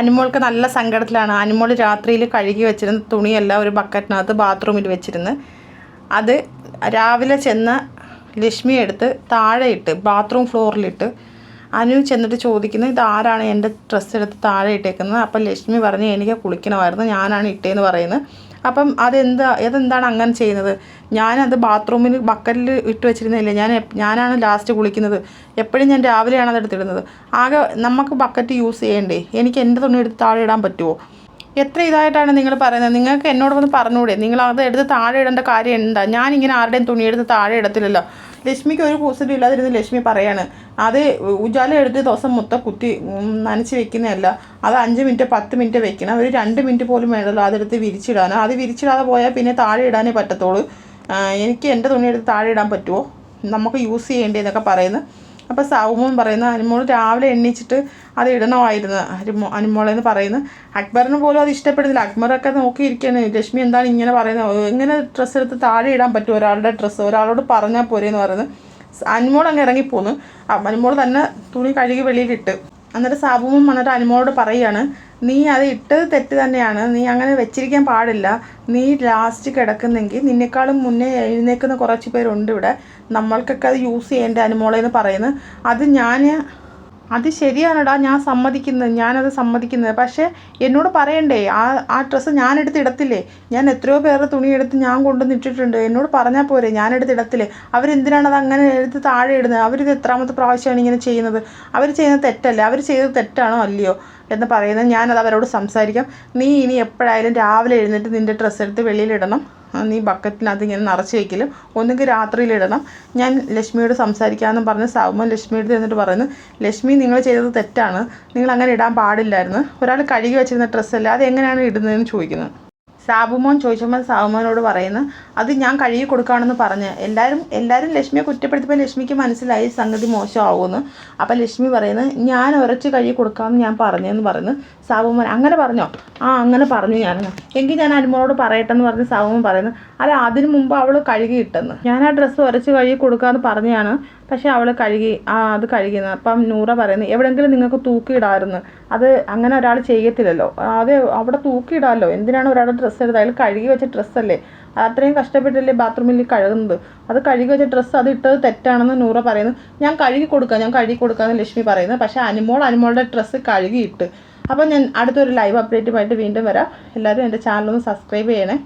അനുമോൾക്ക് നല്ല സങ്കടത്തിലാണ്. അനുമോൾ രാത്രിയിൽ കഴുകി വെച്ചിരുന്ന തുണിയെല്ലാം ഒരു ബക്കറ്റിനകത്ത് ബാത്റൂമിൽ വെച്ചിരുന്ന് അത് രാവിലെ ചെന്ന ലക്ഷ്മി എടുത്ത് താഴെ ഇട്ട് ബാത്റൂം ഫ്ലോറിലിട്ട് അനു ചെന്നിട്ട് ചോദിക്കുന്നത് ഇത് ആരാണ് എന്റെ ഡ്രസ്സ് എടുത്ത് താഴെ ഇട്ടേക്കുന്നത്? അപ്പം ലക്ഷ്മി പറഞ്ഞ് എനിക്ക് കുളിക്കണമായിരുന്നു ഞാനാണ് ഇട്ടേന്ന് പറയുന്നത്. അപ്പം അതെന്താ അതെന്താണ് അങ്ങനെ ചെയ്യുന്നത്? ഞാനത് ബാത്റൂമിൽ ബക്കറ്റിൽ ഇട്ട് വെച്ചിരുന്നില്ല ഞാൻ ഞാനാണ് ലാസ്റ്റ് കുളിക്കുന്നത്. എപ്പോഴും ഞാൻ രാവിലെയാണ് അത് എടുത്തിടുന്നത്. ആകെ നമുക്ക് ബക്കറ്റ് യൂസ് ചെയ്യണ്ടേ? എനിക്ക് എന്റെ തുണി എടുത്ത് താഴെ ഇടാൻ പറ്റുമോ എത്ര ഇതായിട്ടാണ് നിങ്ങൾ പറയുന്നത്? നിങ്ങൾക്ക് എന്നോട് വന്ന് പറഞ്ഞുകൂടെ നിങ്ങൾ അത് എടുത്ത് താഴെ ഇടേണ്ട കാര്യം എന്താ? ഞാനിങ്ങനെ ആരുടെയും തുണി എടുത്ത് താഴെ ഇടത്തില്ലല്ലോ. ലക്ഷ്മിക്ക് ഒരു കൂസലും ഇല്ലാതിരുന്ന് ലക്ഷ്മി പറയാണ് അത് ഉജാല എടുത്ത് ദിവസം മൊത്തം കുത്തി നനച്ച് വെക്കുന്നതല്ല. അത് അഞ്ച് മിനിറ്റ് പത്ത് മിനിറ്റ് വെക്കണം. ഒരു രണ്ട് മിനിറ്റ് പോലും വേണമല്ലോ അതെടുത്ത് വിരിച്ചിടാൻ. അത് വിരിച്ചിടാതെ പോയാൽ പിന്നെ താഴെ ഇടാനേ പറ്റത്തുള്ളൂ. എനിക്ക് എന്റെ തുണി എടുത്ത് താഴെ ഇടാൻ പറ്റുമോ നമുക്ക് യൂസ് ചെയ്യേണ്ടതെന്നൊക്കെ പറയുന്നു. അപ്പോൾ സൗമോൻ പറയുന്നു അനുമോൾ രാവിലെ എണ്ണീച്ചിട്ട് അത് ഇടണമായിരുന്നു അനുമോ അനുമോളെന്ന് പറയുന്നു. അക്ബറിന് പോലും അത് ഇഷ്ടപ്പെടുന്നില്ല. അക്ബറൊക്കെ നോക്കിയിരിക്കുകയാണ്. ലക്ഷ്മി എന്താണ് ഇങ്ങനെ പറയുന്നത്? എങ്ങനെ ഡ്രസ്സ് എടുത്ത് താഴെ ഇടാൻ പറ്റും ഒരാളുടെ ഡ്രസ്സ് ഒരാളോട് പറഞ്ഞാൽ പോരെ എന്ന് പറയുന്നത് അനുമോൾ അങ്ങ് ഇറങ്ങിപ്പോന്നു അനുമോൾ തന്നെ തുണി കഴുകി വെളിയിലിട്ട്. എന്നിട്ട് സാബുവും വന്നിട്ട് അനുമോളോട് പറയുകയാണ് നീ അത് ഇട്ടത് തെറ്റ് തന്നെയാണ്. നീ അങ്ങനെ വെച്ചിരിക്കാൻ പാടില്ല. നീ ലാസ്റ്റ് കിടക്കുന്നെങ്കിൽ നിന്നെക്കാളും മുന്നേ എഴുന്നേക്കുന്ന കുറച്ച് പേരുണ്ട് ഇവിടെ. നമ്മൾക്കൊക്കെ അത് യൂസ് ചെയ്യേണ്ട? അനുമോളെന്ന് പറയുന്നത് അത് ഞാൻ അത് ശരിയാണെടാ ഞാൻ സമ്മതിക്കുന്നത് ഞാനത് സമ്മതിക്കുന്നത് പക്ഷേ എന്നോട് പറയണ്ടേ ആ ആ ഡ്രസ്സ് ഞാനെടുത്ത് ഇടത്തില്ലേ? ഞാൻ എത്രയോ പേരുടെ തുണി എടുത്ത് ഞാൻ കൊണ്ടുവന്ന് ഇട്ടിട്ടുണ്ട്. എന്നോട് പറഞ്ഞാൽ പോരെ ഞാനെടുത്ത് ഇടത്തില്ലേ? അവരെന്തിനാണ് അത് അങ്ങനെ എടുത്ത് താഴെ ഇടുന്നത്? അവരിത് എത്രാമത്തെ പ്രാവശ്യമാണ് ഇങ്ങനെ ചെയ്യുന്നത്? അവർ ചെയ്യുന്നത് തെറ്റല്ലേ? അവർ ചെയ്തത് തെറ്റാണോ അല്ലയോ എന്ന് പറയുന്നത് ഞാനത് അവരോട് സംസാരിക്കാം. നീ ഇനി എപ്പോഴായാലും രാവിലെ എഴുന്നേറ്റ് നിന്റെ ഡ്രസ്സ് എടുത്ത് വെളിയിലിടണം നീ ബക്കറ്റിനകത്ത് ഇങ്ങനെ നിറച്ച് വയ്ക്കലും ഒന്നുകിൽ രാത്രിയിലിടണം ഞാൻ ലക്ഷ്മിയോട് സംസാരിക്കാമെന്നും പറഞ്ഞ് സൗമൻ ലക്ഷ്മിയോട് എന്നിട്ട് പറയുന്നു ലക്ഷ്മി നിങ്ങൾ ചെയ്തത് തെറ്റാണ്. നിങ്ങൾ അങ്ങനെ ഇടാൻ പാടില്ലായിരുന്നു. ഒരാൾ കഴുകി വെച്ചിരുന്ന ഡ്രസ്സല്ലേ അത് എങ്ങനെയാണ് ഇടുന്നതെന്ന് ചോദിക്കുന്നത് സാബുമോൻ ചോദിച്ചപ്പോൾ സാബുമോനോട് പറയുന്നു അത് ഞാൻ കഴുകി കൊടുക്കുകയാണെന്ന് പറഞ്ഞ്. എല്ലാവരും എല്ലാവരും ലക്ഷ്മിയെ കുറ്റപ്പെടുത്തിയപ്പോൾ ലക്ഷ്മിക്ക് മനസ്സിലായി സംഗതി മോശമാവുമെന്ന്. അപ്പോൾ ലക്ഷ്മി പറയുന്നു ഞാൻ ഉരച്ച് കഴുകി കൊടുക്കാമെന്ന് ഞാൻ പറഞ്ഞെന്ന് പറയുന്നു സാബുമോൻ അങ്ങനെ പറഞ്ഞോ? ആ അങ്ങനെ പറഞ്ഞു ഞാൻ എങ്കിൽ ഞാൻ അനുമോളോട് പറയട്ടെന്ന് പറഞ്ഞ് സാബുമോൻ പറയുന്നു അല്ല അതിന് മുമ്പ് അവൾ കഴുകി ഇട്ടെന്ന്. ഞാൻ ആ ഡ്രസ്സ് ഉരച്ച് കഴുകി കൊടുക്കാമെന്ന് പറഞ്ഞാണ് പക്ഷേ അവൾ കഴുകി ആ അത് കഴുകിയെന്ന് അപ്പം നൂറ പറയുന്നു എവിടെയെങ്കിലും നിങ്ങൾക്ക് തൂക്കിയിടാമായിരുന്നു. അത് അങ്ങനെ ഒരാൾ ചെയ്യത്തില്ലല്ലോ. അത് അവിടെ തൂക്കിയിടാമല്ലോ. എന്തിനാണ് ഒരാളുടെ ഡ്രസ്സ് എടുത്തത് അയാൾ കഴുകി വെച്ച ഡ്രസ്സല്ലേ അത്രയും കഷ്ടപ്പെട്ടല്ലേ ബാത്റൂമിൽ കഴുകുന്നത്? അത് കഴുകി വെച്ച ഡ്രസ്സ് അത് ഇട്ടത് തെറ്റാണെന്ന് നൂറ പറയുന്നു. ഞാൻ കഴുകി കൊടുക്കാം ഞാൻ കഴുകി കൊടുക്കാമെന്ന് ലക്ഷ്മി പറയുന്നത് പക്ഷേ അനുമോൾ അനുമോളുടെ ഡ്രസ്സ് കഴുകിയിട്ട്. അപ്പോൾ ഞാൻ അടുത്തൊരു ലൈവ് അപ്ഡേറ്റുമായിട്ട് വീണ്ടും വരാം. എല്ലാവരും എന്റെ ചാനലൊന്ന് സബ്സ്ക്രൈബ് ചെയ്യണേ.